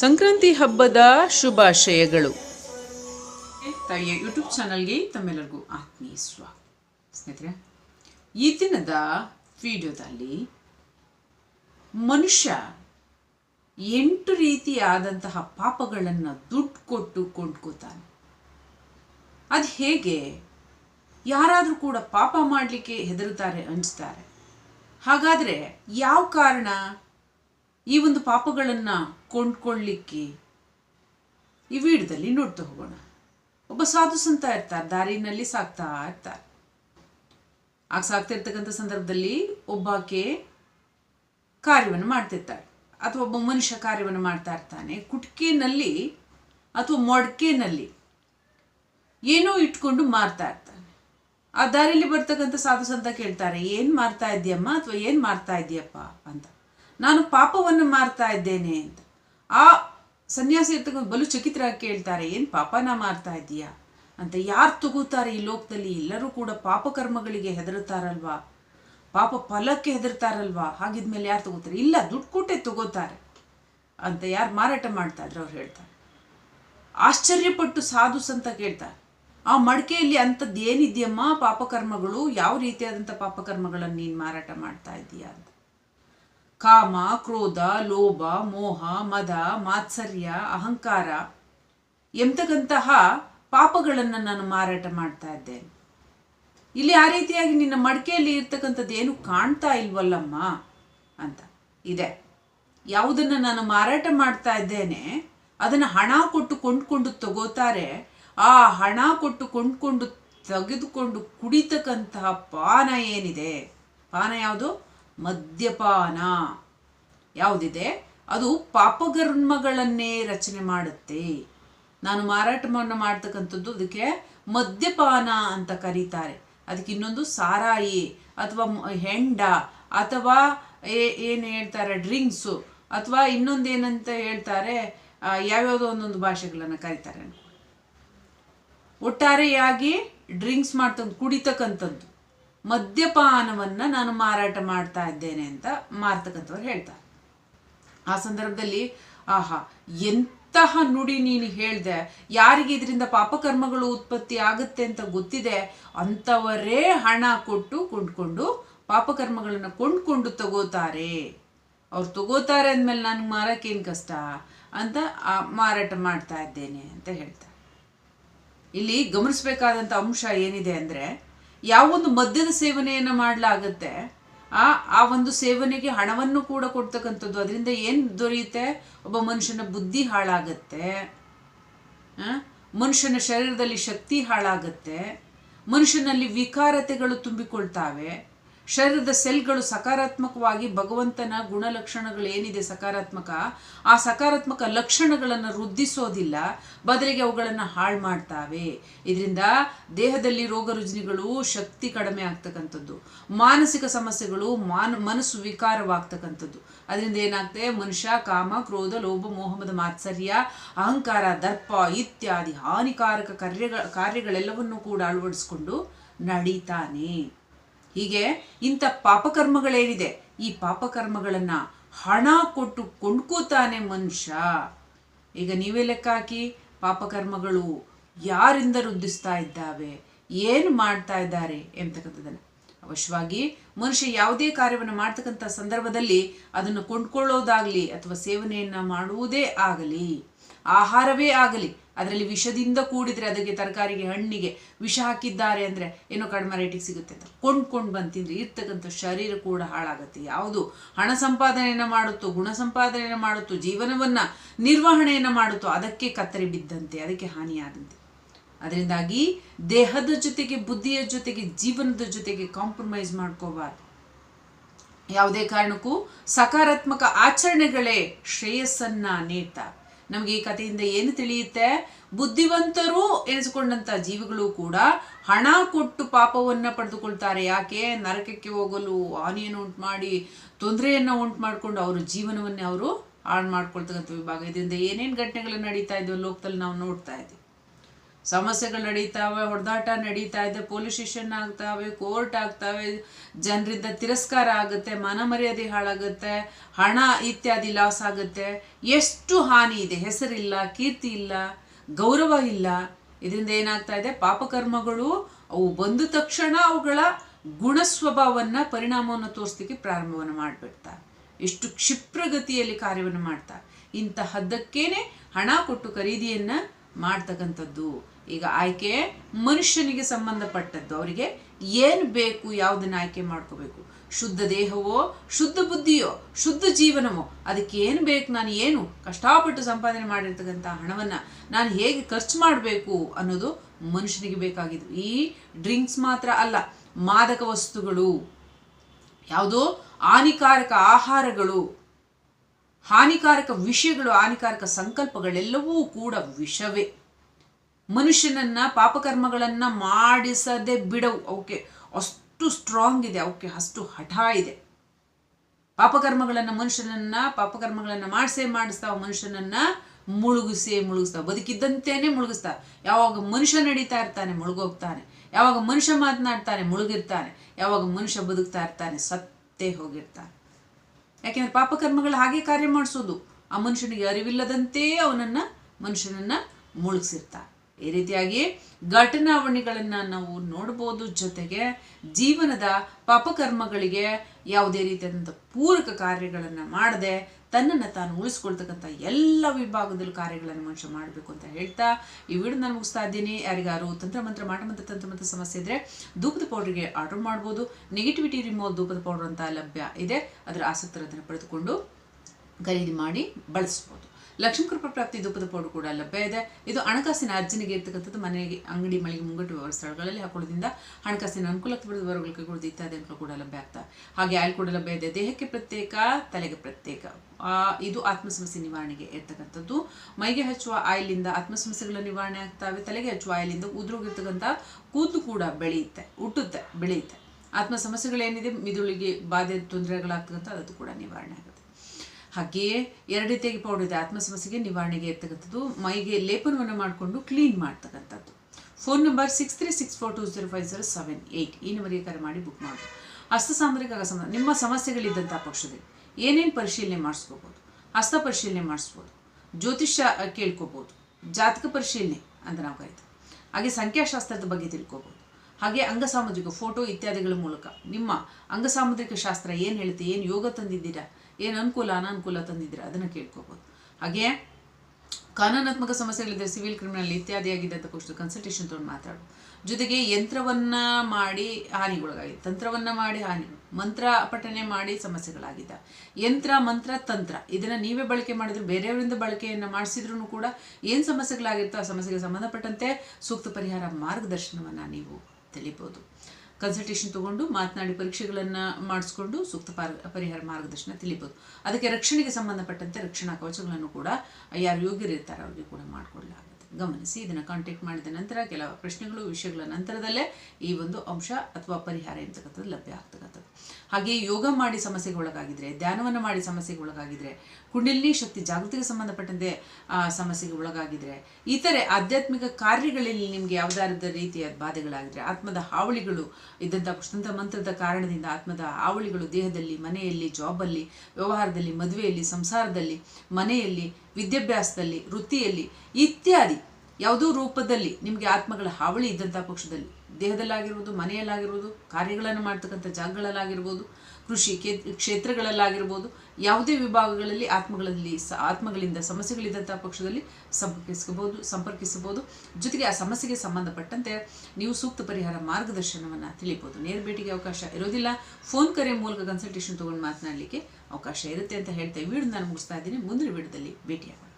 ಸಂಕ್ರಾಂತಿ ಹಬ್ಬದ ಶುಭಾಶಯಗಳು. ತಾಯಿಯ ಯೂಟ್ಯೂಬ್ ಚಾನಲ್ಗೆ ತಮ್ಮೆಲ್ಲರಿಗೂ ಆತ್ಮೀಯ ಸ್ವಾಗತ. ಸ್ನೇಹಿತರೆ, ಈ ದಿನದ ವಿಡಿಯೋದಲ್ಲಿ ಮನುಷ್ಯ ಎಂಟು ರೀತಿಯಾದಂತಹ ಪಾಪಗಳನ್ನು ದುಡ್ಡು ಕೊಟ್ಟು ಕೊಂಡ್ಕೋತಾನೆ. ಅದು ಹೇಗೆ? ಯಾರಾದರೂ ಕೂಡ ಪಾಪ ಮಾಡಲಿಕ್ಕೆ ಹೆದರುತ್ತಾರೆ ಅನಿಸ್ತಾರೆ ಹಾಗಾದರೆ ಯಾವ ಕಾರಣ? ಈ ಒಂದು ಪಾಪಗಳನ್ನು ಕೊಂಡ್ಕೊಳ್ಳಿಕ್ಕೆ ಈ ವಿಡಿಯೋದಲ್ಲಿ ನೋಡ್ತಾ ಹೋಗೋಣ. ಒಬ್ಬ ಸಾಧು ಸಂತ ಇರ್ತಾರೆ, ದಾರಿನಲ್ಲಿ ಸಾಕ್ತಾ ಇರ್ತಾರೆ. ಆಗ ಸಾಕ್ತಾ ಇರ್ತಕ್ಕಂಥ ಸಂದರ್ಭದಲ್ಲಿ ಒಬ್ಬಾಕೆ ಕಾರ್ಯವನ್ನು ಮಾಡ್ತಿರ್ತಾಳೆ. ಅಥವಾ ಒಬ್ಬ ಮನುಷ್ಯ ಕಾರ್ಯವನ್ನು ಮಾಡ್ತಾ ಇರ್ತಾನೆ. ಕುಟ್ಕೆನಲ್ಲಿ ಅಥವಾ ಮೊಡ್ಕೆನಲ್ಲಿ ಏನೋ ಇಟ್ಕೊಂಡು ಮಾರ್ತಾ ಇರ್ತಾನೆ. ಆ ದಾರಿಯಲ್ಲಿ ಬರ್ತಕ್ಕಂಥ ಸಾಧು ಸಂತ ಕೇಳ್ತಾರೆ, ಏನು ಮಾರ್ತಾ ಇದೆಯಮ್ಮ? ಅಥವಾ ಏನು ಮಾರ್ತಾ ಇದೆಯಪ್ಪ? ಅಂತ. ನಾನು ಪಾಪವನ್ನು ಮಾರ್ತಾ ಇದ್ದೇನೆ ಅಂತ. ಆ ಸನ್ಯಾಸಿ ತಗೊಂಡು ಬಲು ಚಕಿತರಾಗಿ ಕೇಳ್ತಾರೆ, ಏನು ಪಾಪನ ಮಾರ್ತಾ ಇದ್ದೀಯಾ? ಅಂತ. ಯಾರು ತಗೋತಾರೆ ಈ ಲೋಕದಲ್ಲಿ? ಎಲ್ಲರೂ ಕೂಡ ಪಾಪಕರ್ಮಗಳಿಗೆ ಹೆದರುತ್ತಾರಲ್ವಾ? ಪಾಪ ಫಲಕ್ಕೆ ಹೆದರ್ತಾರಲ್ವಾ ಹಾಗಿದ್ಮೇಲೆ ಯಾರು ತಗೋತಾರೆ? ಇಲ್ಲ, ದುಡ್ಡು ಕೊಟ್ಟೆ ತಗೋತಾರೆ ಅಂತ ಯಾರು ಮಾರಾಟ ಮಾಡ್ತಾ ಇದ್ರು ಅವ್ರು ಹೇಳ್ತಾರೆ. ಆಶ್ಚರ್ಯಪಟ್ಟು ಸಾಧು ಅಂತ ಕೇಳ್ತಾರೆ, ಆ ಮಡಿಕೆಯಲ್ಲಿ ಅಂಥದ್ದು ಏನಿದೆಯಮ್ಮ ಪಾಪಕರ್ಮಗಳು ಯಾವ ರೀತಿಯಾದಂಥ ಪಾಪಕರ್ಮಗಳನ್ನು ನೀನು ಮಾರಾಟ ಮಾಡ್ತಾ ಇದ್ದೀಯಾ? ಅಂತ. ಕಾಮ, ಕ್ರೋಧ, ಲೋಭ, ಮೋಹ, ಮದ, ಮಾತ್ಸರ್ಯ, ಅಹಂಕಾರ ಎಂತಕ್ಕಂತಹ ಪಾಪಗಳನ್ನು ನಾನು ಮಾರಾಟ ಮಾಡ್ತಾ ಇದ್ದೇನೆ ಇಲ್ಲಿ ಆ ರೀತಿಯಾಗಿ ನಿನ್ನ ಮಡಿಕೆಯಲ್ಲಿ ಇರ್ತಕ್ಕಂಥದ್ದು ಏನು ಕಾಣ್ತಾ ಇಲ್ವಲ್ಲಮ್ಮ ಅಂತ. ಇದೆ. ಯಾವುದನ್ನು ನಾನು ಮಾರಾಟ ಮಾಡ್ತಾ ಇದ್ದೇನೆ, ಅದನ್ನು ಹಣ ಕೊಟ್ಟು ಕೊಂಡ್ಕೊಂಡು ತಗೋತಾರೆ, ಆ ಹಣ ಕೊಟ್ಟು ಕೊಂಡ್ಕೊಂಡು ತೆಗೆದುಕೊಂಡು ಕುಡಿತಕ್ಕಂತಹ ಪಾನ ಏನಿದೆ? ಪಾನ ಯಾವುದು? ಮದ್ಯಪಾನ. ಯಾವುದಿದೆ? ಅದು ಪಾಪಗರ್ಮಗಳನ್ನೇ ರಚನೆ ಮಾಡುತ್ತೆ. ನಾನು ಮಾರಾಟವನ್ನು ಮಾಡ್ತಕ್ಕಂಥದ್ದು ಅದಕ್ಕೆ ಮದ್ಯಪಾನ ಅಂತ ಕರೀತಾರೆ. ಅದಕ್ಕೆ ಇನ್ನೊಂದು ಸಾರಾಯಿ ಅಥವಾ ಹೆಂಡ ಅಥವಾ ಏನು ಹೇಳ್ತಾರೆ, ಡ್ರಿಂಕ್ಸು ಅಥವಾ ಇನ್ನೊಂದೇನಂತ ಹೇಳ್ತಾರೆ ಯಾವ್ಯಾವುದೋ ಒಂದೊಂದು ಭಾಷೆಗಳನ್ನು ಕರೀತಾರೆ ಒಟ್ಟಾರೆಯಾಗಿ ಡ್ರಿಂಕ್ಸ್ ಮಾಡ್ತಂದು ಕುಡಿತಕ್ಕಂಥದ್ದು. ಮದ್ಯಪಾನವನ್ನು ನಾನು ಮಾರಾಟ ಮಾಡ್ತಾ ಇದ್ದೇನೆ ಅಂತ ಮಾರ್ತಕ್ಕಂಥವ್ರು ಹೇಳ್ತಾರೆ. ಆ ಸಂದರ್ಭದಲ್ಲಿ, ಆಹಾ, ಎಂತಹ ನುಡಿ ನೀನು ಹೇಳ್ದೆ, ಯಾರಿಗೆ ಇದರಿಂದ ಪಾಪಕರ್ಮಗಳು ಉತ್ಪತ್ತಿ ಆಗುತ್ತೆ ಅಂತ ಗೊತ್ತಿದೆ ಅಂಥವರೇ ಹಣ ಕೊಟ್ಟು ಕೊಂಡ್ಕೊಂಡು ಪಾಪಕರ್ಮಗಳನ್ನು ಕೊಂಡ್ಕೊಂಡು ತಗೋತಾರೆ. ಅವ್ರು ತಗೋತಾರೆ ಅಂದಮೇಲೆ ನನಗೆ ಮಾರಕ್ಕೇನು ಕಷ್ಟ ಅಂತ ಮಾರಾಟ ಮಾಡ್ತಾ ಇದ್ದೇನೆ ಅಂತ ಹೇಳ್ತಾರೆ. ಇಲ್ಲಿ ಗಮನಿಸಬೇಕಾದಂಥ ಅಂಶ ಏನಿದೆ ಅಂದರೆ ಯಾವೊಂದು ಮದ್ಯದ ಸೇವನೆಯನ್ನು ಮಾಡಲಾಗತ್ತೆ, ಆ ಆ ಒಂದು ಸೇವನೆಗೆ ಹಣವನ್ನು ಕೂಡ ಕೊಡ್ತಕ್ಕಂಥದ್ದು ಅದರಿಂದ ಏನು ದೊರೆಯುತ್ತೆ ಒಬ್ಬ ಮನುಷ್ಯನ ಬುದ್ಧಿ ಹಾಳಾಗತ್ತೆ? ಮನುಷ್ಯನ ಶರೀರದಲ್ಲಿ ಶಕ್ತಿ ಹಾಳಾಗತ್ತೆ, ಮನುಷ್ಯನಲ್ಲಿ ವಿಕಾರತೆಗಳು ತುಂಬಿಕೊಳ್ತಾವೆ ಶರೀರದ ಸೆಲ್ಗಳು ಸಕಾರಾತ್ಮಕವಾಗಿ ಭಗವಂತನ ಗುಣಲಕ್ಷಣಗಳು ಏನಿದೆ ಸಕಾರಾತ್ಮಕ, ಆ ಸಕಾರಾತ್ಮಕ ಲಕ್ಷಣಗಳನ್ನು ವೃದ್ಧಿಸೋದಿಲ್ಲ, ಬದಲಿಗೆ ಅವುಗಳನ್ನು ಹಾಳು ಮಾಡ್ತಾವೆ. ಇದರಿಂದ ದೇಹದಲ್ಲಿ ರೋಗ ರುಜಿನಿಗಳು ಶಕ್ತಿ ಕಡಿಮೆ ಆಗ್ತಕ್ಕಂಥದ್ದು. ಮಾನಸಿಕ ಸಮಸ್ಯೆಗಳು ಮಾನ, ಮನಸ್ಸು ವಿಕಾರವಾಗ್ತಕ್ಕಂಥದ್ದು. ಅದರಿಂದ ಏನಾಗ್ತದೆ? ಮನುಷ್ಯ ಕಾಮ, ಕ್ರೋಧ, ಲೋಭ, ಮೋಹಮದ ಮಾತ್ಸರ್ಯ ಅಹಂಕಾರ, ದರ್ಪ, ಇತ್ಯಾದಿ ಹಾನಿಕಾರಕ ಕಾರ್ಯಗಳ, ಕಾರ್ಯಗಳೆಲ್ಲವನ್ನೂ ಕೂಡ ಅಳವಡಿಸ್ಕೊಂಡು ನಡೀತಾನೆ. ಹೀಗೆ ಇಂಥ ಪಾಪಕರ್ಮಗಳೇನಿದೆ? ಈ ಪಾಪಕರ್ಮಗಳನ್ನು ಹಣ ಕೊಟ್ಟು ಕೊಂಡ್ಕೋತಾನೆ ಮನುಷ್ಯ. ಈಗ ನೀವೇ ಲೆಕ್ಕ ಹಾಕಿ ಪಾಪಕರ್ಮಗಳು ಯಾರಿಂದ ವೃದ್ಧಿಸ್ತಾ ಇದ್ದಾವೆ? ಏನು ಮಾಡ್ತಾ ಇದ್ದಾರೆ ಎಂತಕ್ಕಂಥದ್ದನ್ನು ಅವಶ್ಯವಾಗಿ ಮನುಷ್ಯ ಯಾವುದೇ ಕಾರ್ಯವನ್ನು ಮಾಡ್ತಕ್ಕಂಥ ಸಂದರ್ಭದಲ್ಲಿ ಅದನ್ನು ಕೊಂಡ್ಕೊಳ್ಳೋದಾಗಲಿ ಅಥವಾ ಸೇವನೆಯನ್ನು ಮಾಡುವುದೇ ಆಗಲಿ, ಆಹಾರವೇ ಆಗಲಿ ಅದರಲ್ಲಿ ವಿಷದಿಂದ ಕೂಡಿದ್ರೆ ಅದಕ್ಕೆ ತರಕಾರಿಗೆ ಹಣ್ಣಿಗೆ ವಿಷ ಹಾಕಿದ್ದಾರೆ ಅಂದರೆ ಏನೋ ಕಡಿಮೆ ರೇಟಿಗೆ ಸಿಗುತ್ತೆ ಅಂತ. ಕೊಂಡ್ಕೊಂಡು ಬಂದು ತಿಂದ್ರೆ ಇರ್ತಕ್ಕಂಥ ಶರೀರ ಕೂಡ ಹಾಳಾಗುತ್ತೆ. ಯಾವುದು? ಹಣ ಸಂಪಾದನೆಯನ್ನು ಮಾಡುತ್ತೋ, ಗುಣ ಸಂಪಾದನೆಯನ್ನು ಮಾಡುತ್ತೋ, ಜೀವನವನ್ನು ನಿರ್ವಹಣೆಯನ್ನು ಮಾಡುತ್ತೋ, ಅದಕ್ಕೆ ಕತ್ತರಿ ಬಿದ್ದಂತೆ, ಅದಕ್ಕೆ ಹಾನಿಯಾದಂತೆ. ಅದರಿಂದಾಗಿ ದೇಹದ ಜೊತೆಗೆ, ಬುದ್ಧಿಯ ಜೊತೆಗೆ, ಜೀವನದ ಜೊತೆಗೆ ಕಾಂಪ್ರಮೈಸ್ ಮಾಡ್ಕೋಬಾರ್ದು. ಯಾವುದೇ ಕಾರಣಕ್ಕೂ ಸಕಾರಾತ್ಮಕ ಆಚರಣೆಗಳೇ ಶ್ರೇಯಸ್ಸನ್ನ ನೀಡ್ತಾರೆ. ನಮಗೆ ಈ ಕಥೆಯಿಂದ ಏನು ತಿಳಿಯುತ್ತೆ? ಬುದ್ಧಿವಂತರು ಎನಿಸಿಕೊಂಡಂತ ಜೀವಿಗಳು ಕೂಡ ಹಣ ಕೊಟ್ಟು ಪಾಪವನ್ನ ಪಡೆದುಕೊಳ್ತಾರೆ. ಯಾಕೆ? ನರಕಕ್ಕೆ ಹೋಗಲು ಹಾನಿಯನ್ನು ಉಂಟು ಮಾಡಿ ತೊಂದರೆಯನ್ನು ಉಂಟು ಮಾಡಿಕೊಂಡು ಅವರು ಜೀವನವನ್ನೇ ಅವರು ಹಾಳು ಮಾಡ್ಕೊಳ್ತಕ್ಕಂಥ ವಿಭಾಗ. ಇದರಿಂದ ಏನೇನು ಘಟನೆಗಳು ನಡೀತಾ ಇದ್ವು ಲೋಕದಲ್ಲಿ ನಾವು ನೋಡ್ತಾ ಇದ್ದೀವಿ ಸಮಸ್ಯೆಗಳು ನಡೀತಾವೆ, ಹೊಡೆದಾಟ ನಡೀತಾ ಇದೆ, ಪೊಲೀಸ್ ಸ್ಟೇಷನ್ ಆಗ್ತಾವೆ, ಕೋರ್ಟ್ ಆಗ್ತಾವೆ, ಜನರಿಂದ ತಿರಸ್ಕಾರ ಆಗುತ್ತೆ ಮಾನ ಮರ್ಯಾದೆ ಹಾಳಾಗುತ್ತೆ, ಹಣ ಇತ್ಯಾದಿ ಲಾಸ್ ಆಗುತ್ತೆ. ಎಷ್ಟು ಹಾನಿ ಇದೆ? ಹೆಸರಿಲ್ಲ, ಕೀರ್ತಿ ಇಲ್ಲ, ಗೌರವ ಇಲ್ಲ. ಇದರಿಂದ ಏನಾಗ್ತಾ ಇದೆ? ಪಾಪಕರ್ಮಗಳು ಅವು ಬಂದ ತಕ್ಷಣ ಅವುಗಳ ಗುಣ ಸ್ವಭಾವವನ್ನು ಪರಿಣಾಮವನ್ನು ತೋರಿಸ್ಲಿಕ್ಕೆ ಪ್ರಾರಂಭವನ್ನು ಮಾಡಿಬಿಡ್ತಾ. ಎಷ್ಟು ಕ್ಷಿಪ್ರಗತಿಯಲ್ಲಿ ಕಾರ್ಯವನ್ನು ಮಾಡ್ತಾ. ಇಂತಹದ್ದಕ್ಕೇನೆ ಹಣ ಕೊಟ್ಟು ಖರೀದಿಯನ್ನು ಮಾಡ್ತಕ್ಕಂಥದ್ದು. ಈಗ ಆಯ್ಕೆ ಮನುಷ್ಯನಿಗೆ ಸಂಬಂಧಪಟ್ಟದ್ದು. ಅವರಿಗೆ ಏನು ಬೇಕು, ಯಾವುದನ್ನು ಆಯ್ಕೆ ಮಾಡ್ಕೋಬೇಕು? ಶುದ್ಧ ದೇಹವೋ, ಶುದ್ಧ ಬುದ್ಧಿಯೋ, ಶುದ್ಧ ಜೀವನವೋ, ಅದಕ್ಕೆ ಏನು ಬೇಕು? ನಾನು ಏನು ಕಷ್ಟಪಟ್ಟು ಸಂಪಾದನೆ ಮಾಡಿರ್ತಕ್ಕಂಥ ಹಣವನ್ನು ನಾನು ಹೇಗೆ ಖರ್ಚು ಮಾಡಬೇಕು ಅನ್ನೋದು ಮನುಷ್ಯನಿಗೆ ಬೇಕಾಗಿದ್ದು. ಈ ಡ್ರಿಂಕ್ಸ್ ಮಾತ್ರ ಅಲ್ಲ, ಮಾದಕ ವಸ್ತುಗಳು, ಯಾವುದೋ ಹಾನಿಕಾರಕ ಆಹಾರಗಳು, ಹಾನಿಕಾರಕ ವಿಷಯಗಳು, ಹಾನಿಕಾರಕ ಸಂಕಲ್ಪಗಳೆಲ್ಲವೂ ಕೂಡ ವಿಷವೇ. ಮನುಷ್ಯನನ್ನ ಪಾಪಕರ್ಮಗಳನ್ನ ಮಾಡಿಸದೆ ಬಿಡವು. ಅವಕ್ಕೆ ಅಷ್ಟು ಸ್ಟ್ರಾಂಗ್ ಇದೆ, ಅವಕ್ಕೆ ಅಷ್ಟು ಹಠ ಇದೆ. ಪಾಪಕರ್ಮಗಳನ್ನು ಮನುಷ್ಯನನ್ನ, ಪಾಪಕರ್ಮಗಳನ್ನು ಮಾಡಿಸೇ ಮಾಡಿಸ್ತಾವ ಮನುಷ್ಯನನ್ನ ಮುಳುಗಿಸೇ ಮುಳುಗಿಸ್ತಾವ ಬದುಕಿದ್ದಂತೇನೆ ಮುಳುಗಿಸ್ತಾ, ಯಾವಾಗ ಮನುಷ್ಯ ನಡೀತಾ ಇರ್ತಾನೆ ಮುಳುಗೋಗ್ತಾನೆ, ಯಾವಾಗ ಮನುಷ್ಯ ಮಾತನಾಡ್ತಾನೆ ಮುಳುಗಿರ್ತಾನೆ, ಯಾವಾಗ ಮನುಷ್ಯ ಬದುಕ್ತಾ ಇರ್ತಾನೆ ಸತ್ತೇ ಹೋಗಿರ್ತಾನೆ. ಯಾಕೆಂದ್ರೆ ಪಾಪಕರ್ಮಗಳು ಹಾಗೆ ಕಾರ್ಯ ಮಾಡಿಸೋದು. ಆ ಮನುಷ್ಯನಿಗೆ ಅರಿವಿಲ್ಲದಂತೆಯೇ ಅವನನ್ನ ಮನುಷ್ಯನನ್ನ ಮುಳುಗಿಸಿರ್ತಾರೆ ಈ ರೀತಿಯಾಗಿ ಘಟನಾವಣಿಗಳನ್ನು ನಾವು ನೋಡ್ಬೋದು ಜೊತೆಗೆ ಜೀವನದ ಪಾಪಕರ್ಮಗಳಿಗೆ ಯಾವುದೇ ರೀತಿಯಾದಂಥ ಪೂರಕ ಕಾರ್ಯಗಳನ್ನು ಮಾಡದೆ ತನ್ನನ್ನು ತಾನು ಉಳಿಸ್ಕೊಳ್ತಕ್ಕಂಥ ಎಲ್ಲ ವಿಭಾಗದಲ್ಲೂ ಕಾರ್ಯಗಳನ್ನು ಮನುಷ್ಯ ಮಾಡಬೇಕು ಅಂತ ಹೇಳ್ತಾ ಈ ವಿಡಿಯೋ ನಾನು ಮುಗಿಸ್ತಾ ಇದ್ದೀನಿ. ಯಾರಿಗಾರು ತಂತ್ರಮಂತ್ರ, ಮಾಟಮಂತ್ರ, ತಂತ್ರಮಂತ್ರ ಸಮಸ್ಯೆ ಇದ್ದರೆ ಧೂಪದ ಪೌಡ್ರಿಗೆ ಆರ್ಡರ್ ಮಾಡ್ಬೋದು. ನೆಗೆಟಿವಿಟಿ ರಿಮೂವ್ ಧೂಪದ ಪೌಡರ್ ಅಂತ ಲಭ್ಯ ಇದೆ. ಅದರ ಆಸಕ್ತರದನ್ನು ಪಡೆದುಕೊಂಡು ಖರೀದಿ ಮಾಡಿ ಬಳಸ್ಬೋದು. ಲಕ್ಷ್ಮೀ ಕೃಪಾ ಪ್ರಾಪ್ತಿ ಧೂಪದ ಪೌಡರ್ ಕೂಡ ಲಭ್ಯ ಇದೆ. ಇದು ಹಣಕಾಸಿನ ಅರ್ಜನೆಗೆ ಇರ್ತಕ್ಕಂಥದ್ದು ಮನೆಗೆ, ಅಂಗಡಿ ಮಳಿಗೆ ಮುಂಗಟ್ಟು ಸ್ಥಳಗಳಲ್ಲಿ ಹಾಕೊಳ್ಳೋದ್ರಿಂದ ಹಣಕಾಸಿನ ಅನುಕೂಲಕ್ಕೆ ಬರೆದ ವರ್ಗಗಳಿಗೆ ಕೂಡ ಇತ್ಯಾದಿ ಕೂಡ ಲಭ್ಯ ಆಗ್ತವೆ ಹಾಗೆ ಆಯಿಲ್ ಕೂಡ ಲಭ್ಯ ಇದೆ. ದೇಹಕ್ಕೆ ಪ್ರತ್ಯೇಕ, ತಲೆಗೆ ಪ್ರತ್ಯೇಕ. ಇದು ಆತ್ಮ ಸಮಸ್ಯೆ ನಿವಾರಣೆಗೆ ಇರ್ತಕ್ಕಂಥದ್ದು. ಮೈಗೆ ಹಚ್ಚುವ ಆಯಿಲಿಂದ ಆತ್ಮ ಸಮಸ್ಯೆಗಳ ನಿವಾರಣೆ ಆಗ್ತವೆ. ತಲೆಗೆ ಹಚ್ಚುವ ಆಯಿಲಿಂದ ಉದುರೋಗಿರ್ತಕ್ಕಂಥ ಕೂದಲು ಕೂಡ ಬೆಳೆಯುತ್ತೆ, ಹುಟ್ಟುತ್ತೆ, ಬೆಳೆಯುತ್ತೆ. ಆತ್ಮ ಸಮಸ್ಯೆಗಳೇನಿದೆ ಮಿದುಳಿಗೆ ಬಾಧೆ, ತೊಂದರೆಗಳಾಗ್ತಕ್ಕಂಥ ಅದು ಕೂಡ ನಿವಾರಣೆ ಆಗುತ್ತೆ. ಹಾಗೆಯೇ ಎರಡು ರೀತಿಯಾಗಿ ಪೌಡರ್ ಇದೆ. ಆತ್ಮ ಸಮಸ್ಯೆಗೆ ನಿವಾರಣೆಗೆ ಇರ್ತಕ್ಕಂಥದ್ದು. ಮೈಗೆ ಲೇಪನವನ್ನು ಮಾಡಿಕೊಂಡು ಕ್ಲೀನ್ ಮಾಡ್ತಕ್ಕಂಥದ್ದು. Phone number six three six four two zero five zero seven eight ಈ ನಂಬರಿಗೆ ಕರೆ ಮಾಡಿ ಬುಕ್ ಮಾಡಿ. ಹಸ್ತ ಸಾಮರಿಕ ಸಂಬಂಧ ನಿಮ್ಮ ಸಮಸ್ಯೆಗಳಿದ್ದಂಥ ಪಕ್ಷದಲ್ಲಿ ಏನೇನು ಪರಿಶೀಲನೆ ಮಾಡಿಸ್ಕೋಬೋದು? ಹಸ್ತ ಪರಿಶೀಲನೆ ಮಾಡಿಸ್ಬೋದು. ಜ್ಯೋತಿಷ್ಯ ಕೇಳ್ಕೋಬೋದು. ಜಾತಕ ಪರಿಶೀಲನೆ ಅಂತ ನಾವು ಕರಿತೀವಿ. ಹಾಗೆ ಸಂಖ್ಯಾಶಾಸ್ತ್ರದ ಬಗ್ಗೆ ತಿಳ್ಕೋಬೋದು. ಹಾಗೆ ಅಂಗಸಾಮುದ್ರಿಕ ಫೋಟೋ ಇತ್ಯಾದಿಗಳ ಮೂಲಕ ನಿಮ್ಮ ಅಂಗಸಾಮುದ್ರಿಕ ಶಾಸ್ತ್ರ ಏನು ಹೇಳುತ್ತೆ? ಏನು ಯೋಗ ತಂದಿದ್ದೀರಾ? ಏನು ಅನುಕೂಲ, ಅನಾನುಕೂಲ ತಂದಿದ್ರೆ ಅದನ್ನು ಕೇಳ್ಕೋಬೋದು. ಹಾಗೆ ಕಾನೂನಾತ್ಮಕ ಸಮಸ್ಯೆಗಳಿದ್ದರೆ ಸಿವಿಲ್ ಕ್ರಿಮಿನಲ್ ಇತ್ಯಾದಿಯಾಗಿದ್ದಂಥ ಪಕ್ಷದ ಕನ್ಸಲ್ಟೇಷನ್ ತೊಗೊಂಡು ಮಾತಾಡು. ಜೊತೆಗೆ ಯಂತ್ರವನ್ನು ಮಾಡಿ ಹಾನಿಗೊಳಗಾಗಿ ತಂತ್ರವನ್ನು ಮಾಡಿ ಹಾನಿ, ಮಂತ್ರ ಪಠನೆ ಮಾಡಿ ಸಮಸ್ಯೆಗಳಾಗಿದೆ ಯಂತ್ರ, ಮಂತ್ರ, ತಂತ್ರ, ಇದನ್ನು ನೀವೇ ಬಳಕೆ ಮಾಡಿದ್ರೆ, ಬೇರೆಯವರಿಂದ ಬಳಕೆಯನ್ನು ಮಾಡಿಸಿದ್ರು ಕೂಡ ಏನು ಸಮಸ್ಯೆಗಳಾಗಿರ್ತೋ ಆ ಸಮಸ್ಯೆಗೆ ಸಂಬಂಧಪಟ್ಟಂತೆ ಸೂಕ್ತ ಪರಿಹಾರ ಮಾರ್ಗದರ್ಶನವನ್ನು ನೀವು ತಿಳಿಬೋದು. ಕನ್ಸಲ್ಟೇಷನ್ ತಗೊಂಡು ಮಾತನಾಡಿ ಪರೀಕ್ಷೆಗಳನ್ನು ಮಾಡಿಸ್ಕೊಂಡು ಸೂಕ್ತ ಪಾರ್, ಪರಿಹಾರ ಮಾರ್ಗದರ್ಶನ ತಿಳಿಬೋದು. ಅದಕ್ಕೆ ರಕ್ಷಣೆಗೆ ಸಂಬಂಧಪಟ್ಟಂತೆ ರಕ್ಷಣಾ ಕವಚಗಳನ್ನು ಕೂಡ ಯಾರು ಯೋಗ್ಯರಿರ್ತಾರೆ ಅವ್ರಿಗೆ ಕೂಡ ಮಾಡಿಕೊಡಲಾಗುತ್ತೆ. ಗಮನಿಸಿ ಇದನ್ನು ಕಾಂಟ್ಯಾಕ್ಟ್ ಮಾಡಿದ ನಂತರ ಕೆಲವು ಪ್ರಶ್ನೆಗಳು ವಿಷಯಗಳ ನಂತರದಲ್ಲೇ ಈ ಒಂದು ಅಂಶ ಅಥವಾ ಪರಿಹಾರ ಎಂತಕ್ಕಂಥದ್ದು ಲಭ್ಯ ಆಗ್ತಕ್ಕಂಥದ್ದು ಹಾಗೆ ಯೋಗ ಮಾಡಿ ಸಮಸ್ಯೆಗೆ ಒಳಗಾಗಿದ್ರೆ ಧ್ಯಾನವನ್ನು ಮಾಡಿ ಸಮಸ್ಯೆಗೆ ಒಳಗಾಗಿದ್ರೆ ಕುಂಡಲಿನಿ ಶಕ್ತಿ ಜಾಗೃತಿಗೆ ಸಂಬಂಧಪಟ್ಟಂತೆ ಆ, ಸಮಸ್ಯೆಗೆ ಒಳಗಾಗಿದ್ರೆ ಇತರೆ ಆಧ್ಯಾತ್ಮಿಕ ಕಾರ್ಯಗಳಲ್ಲಿ ನಿಮಗೆ ಯಾವುದಾದ ರೀತಿಯ ಬಾಧೆಗಳಾಗಿದ್ರೆ ಆತ್ಮದ ಹಾವಳಿಗಳು ಇದ್ದಂಥ ಪುಸ್ತಂತ ಮಂತ್ರದ ಕಾರಣದಿಂದ ಆತ್ಮದ ಹಾವಳಿಗಳು ದೇಹದಲ್ಲಿ ಮನೆಯಲ್ಲಿ ಜಾಬಲ್ಲಿ ವ್ಯವಹಾರದಲ್ಲಿ ಮದುವೆಯಲ್ಲಿ ಸಂಸಾರದಲ್ಲಿ ಮನೆಯಲ್ಲಿ ವಿದ್ಯಾಭ್ಯಾಸದಲ್ಲಿ, ವೃತ್ತಿಯಲ್ಲಿ ಇತ್ಯಾದಿ ಯಾವುದೋ ರೂಪದಲ್ಲಿ ನಿಮಗೆ ಆತ್ಮಗಳ ಹಾವಳಿ ಇದ್ದಂಥ ಪಕ್ಷದಲ್ಲಿ, ದೇಹದಲ್ಲಾಗಿರ್ಬೋದು, ಮನೆಯಲ್ಲಾಗಿರ್ಬೋದು, ಕಾರ್ಯಗಳನ್ನು ಮಾಡ್ತಕ್ಕಂಥ ಜಾಗಗಳಲ್ಲಾಗಿರ್ಬೋದು ಕೃಷಿ ಕೇ, ಕ್ಷೇತ್ರಗಳಲ್ಲಾಗಿರ್ಬೋದು, ಯಾವುದೇ ವಿಭಾಗಗಳಲ್ಲಿ ಆತ್ಮಗಳಲ್ಲಿ ಸ, ಆತ್ಮಗಳಿಂದ ಸಮಸ್ಯೆಗಳಿದ್ದಂಥ ಪಕ್ಷದಲ್ಲಿ ಸಂಪರ್ಕಿಸಬಹುದು ಸಂಪರ್ಕಿಸಬಹುದು ಜೊತೆಗೆ ಆ ಸಮಸ್ಯೆಗೆ ಸಂಬಂಧಪಟ್ಟಂತೆ ನೀವು ಸೂಕ್ತ ಪರಿಹಾರ ಮಾರ್ಗದರ್ಶನವನ್ನು ತಿಳಿಬೋದು. ನೇರ ಭೇಟಿಗೆ ಅವಕಾಶ ಇರೋದಿಲ್ಲ. ಫೋನ್ ಕರೆ ಮೂಲಕ ಕನ್ಸಲ್ಟೇಷನ್ ತೊಗೊಂಡು ಮಾತನಾಡಲಿಕ್ಕೆ ಅವಕಾಶ ಇರುತ್ತೆ ಅಂತ ಹೇಳ್ತೇವೆ ವಿಡಿಯೋ ನಾನು ಮುಗಿಸ್ತಾ ಇದ್ದೀನಿ. ಮುಂದಿನ ವಿಡಿಯೋದಲ್ಲಿ ಭೇಟಿಯಾಗೋಣ.